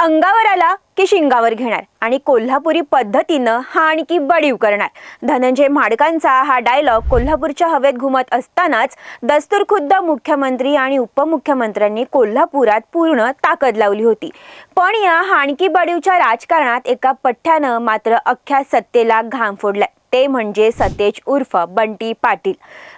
अंगावर आला की शिंगावर घेणार आणि कोल्हापुरी पद्धतीनं हा आणखी बडीव करणार. धनंजय माडकांचा हा डायलॉग कोल्हापूरच्या हवेत घुमत असतानाच दस्तूर खुद्द मुख्यमंत्री आणि उपमुख्यमंत्र्यांनी कोल्हापुरात पूर्ण ताकद लावली होती. पण या हाणकी बडीवच्या राजकारणात एका पठ्ठ्यानं मात्र अख्ख्या सत्तेला घाम फोडलाय. ते म्हणजे सतेज उर्फ बंटी पाटील.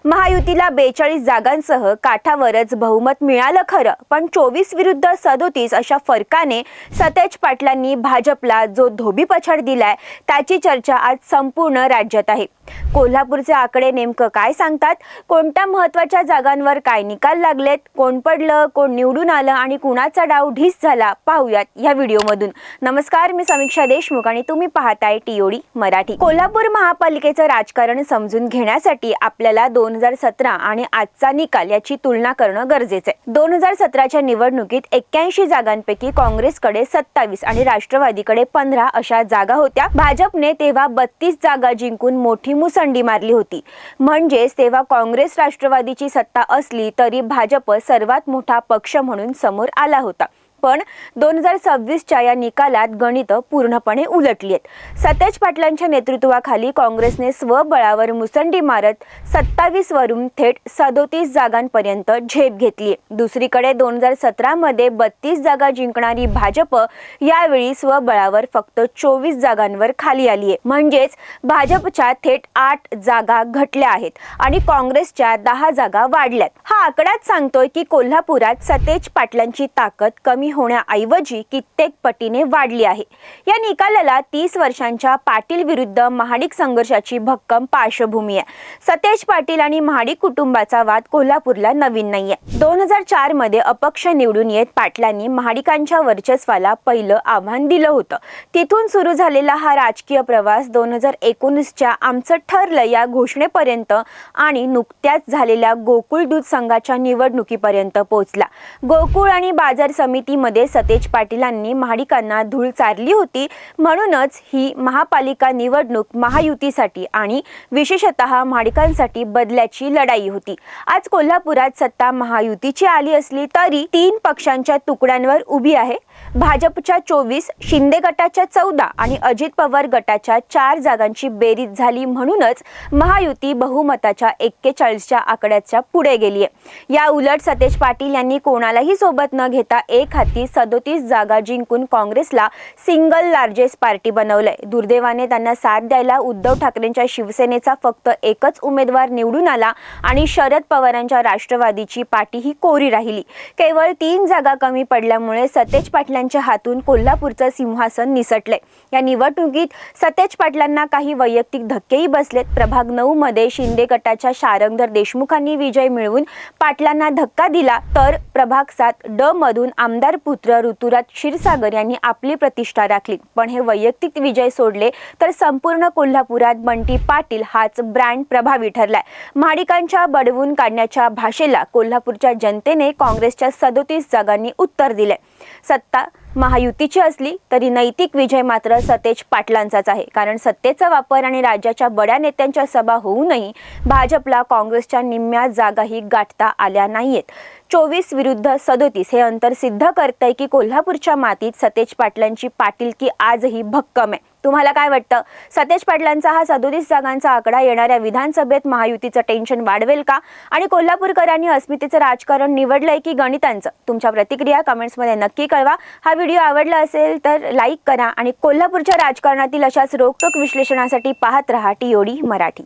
महायुतीला बेचाळीस जागांसह काठावरच बहुमत मिळालं खरं पण चोवीस विरुद्ध सदोतीस अशा फरकाने सतेज पाटलांनी भाजपला जो धोबी पछाड दिलाय त्याची चर्चा आज संपूर्ण राज्यात आहे. कोल्हापूरचे आकडे नेमकं काय सांगतात? कोणत्या महत्त्वाच्या जागांवर काय निकाल लागलेत? कोण पडलं कोण निवडून आलं आणि कुणाचा डाव ढीस झाला? पाहूयात या व्हिडिओमधून. नमस्कार मी समीक्षा देशमुख आणि तुम्ही पाहताय टीओडी मराठी. कोल्हापूर महापालिकेचं राजकारण समजून घेण्यासाठी आपल्याला दोन हजार सतरा आणि आजचा निकाल याची तुलना करणं गरजेचं आहे. दोन हजार सतराच्या निवडणुकीत एक्क्याऐंशी जागांपैकी काँग्रेसकडे सत्तावीस आणि राष्ट्रवादीकडे पंधरा अशा जागा होत्या. भाजपने तेव्हा बत्तीस जागा जिंकून मोठी मुसंडी मारली होती. म्हणजेच तेव्हा काँग्रेस राष्ट्रवादीची सत्ता असली तरी भाजप सर्वात मोठा पक्ष म्हणून समोर आला होता. पण दोन हजार सव्वीसच्या या निकालात गणितं पूर्णपणे उलटली आहेत. सतेज पाटलांच्या नेतृत्वाखाली काँग्रेसने स्वबळावर मुसंडी मारत सत्तावीस वरून थेट सदोतीस जागांपर्यंत झेप घेतली दुसरीकडे दोन हजार सतरामध्ये बत्तीस जागा जिंकणारी भाजप यावेळी स्वबळावर फक्त चोवीस जागांवर खाली आली आहे. म्हणजेच भाजपच्या थेट आठ जागा घटल्या आहेत आणि काँग्रेसच्या दहा जागा वाढल्यात हा आकडाच सांगतोय की कोल्हापुरात सतेज पाटलांची ताकद कमी होण्याऐवजी कित्येक पटीने वाढली आहे. या निकालाला तीस वर्षांच्या पाटील विरुद्ध महाडिक संघर्षाची भक्कम पार्श्वभूमी आहे. सतेज पाटील आणि महाडिक कुटुंबाचा वाद कोल्हापूरला नवीन नाहीये. दोन हजार चारमध्ये अपक्ष निवडून येत पाटलांनी महाडिकांच्या वर्चस्वाला पहिलं आव्हान दिलं होतं. तिथून सुरू झालेला हा राजकीय प्रवास दोन हजार एकोणीसच्या आमचं ठरलं या घोषणेपर्यंत आणि नुकत्याच झालेल्या गोकुळ दूध संघाच्या निवडणुकीपर्यंत पोहोचला. गोकुळ आणि बाजार समिती समितीमध्ये सतेज पाटीलांनी महाडिकांना धूळ चारली होती. म्हणूनच ही महापालिका निवडणूक महायुतीसाठी आणि विशेषतः महाडिकांसाठी बदल्याची लढाई होती. आज कोल्हापुरात सत्ता महायुतीची आली असली तरी तीन पक्षांच्या तुकड्यांवर उभी आहे. भाजपच्या चोवीस शिंदे गटाच्या चौदा आणि अजित पवार गटाच्या चार जागांची बेरीज झाली म्हणूनच महायुती बहुमताच्या एक्केचाळीसच्या आकड्याच्या पुढे गेली आहे या उलट सतेज पाटील यांनी कोणालाही सोबत न घेता एक हाती सदोतीस जागा जिंकून काँग्रेसला सिंगल लार्जेस्ट पार्टी बनवलंय. दुर्दैवाने त्यांना साथ द्यायला उद्धव ठाकरेंच्या शिवसेनेचा फक्त एकच उमेदवार निवडून आला आणि शरद पवारांच्या राष्ट्रवादीची पाठी ही कोरी राहिली. केवळ तीन जागा कमी पडल्यामुळे सतेज पाटील पाटलांच्या हातून कोल्हापूरचं सिंहासन निसटले. या निवडणुकीत सतेज पाटलांना काही वैयक्तिक धक्केही बसलेत. प्रभाग नऊ मध्ये शिंदे गटाच्या शारंगधर देशमुखांनी विजय मिळवून पाटलांना धक्का दिला तर प्रभाग सात ड मधून आमदार पुत्र ऋतुराज क्षीरसागर यांनी आपली प्रतिष्ठा राखली. पण हे वैयक्तिक विजय सोडले तर संपूर्ण कोल्हापुरात बंटी पाटील हाच ब्रँड प्रभावी ठरलाय. महाडिकांच्या बडवून काढण्याच्या भाषेला कोल्हापूरच्या जनतेने काँग्रेसच्या सदोतीस जागांनी उत्तर दिले सत्ता महायुतीची असली तरी नैतिक विजय मात्र सतेज पाटलांचाच आहे. कारण सत्तेचा वापर आणि राज्याच्या बड्या नेत्यांच्या सभा होऊनही भाजपला काँग्रेसच्या निम्म्या जागाही गाठता आल्या नाहीयेत. चोवीस विरुद्ध सदोतीस हे अंतर सिद्ध करतंय की कोल्हापूरच्या मातीत सतेज पाटलांची पाटीलकी आजही भक्कम आहे. तुम्हाला काय वाटतं? सतेज पाटलांचा हा सदोतीस जागांचा आकडा येणाऱ्या विधानसभेत महायुतीचं टेन्शन वाढवेल का? आणि कोल्हापूरकरांनी अस्मितेचं राजकारण निवडलंय की गणितांचं? तुमच्या प्रतिक्रिया कमेंट्समध्ये नक्की कळवा. हा व्हिडिओ आवडला असेल तर लाईक करा आणि कोल्हापूरच्या राजकारणातील अशाच रोखोक विश्लेषणासाठी पाहत रहा टीओडी मराठी.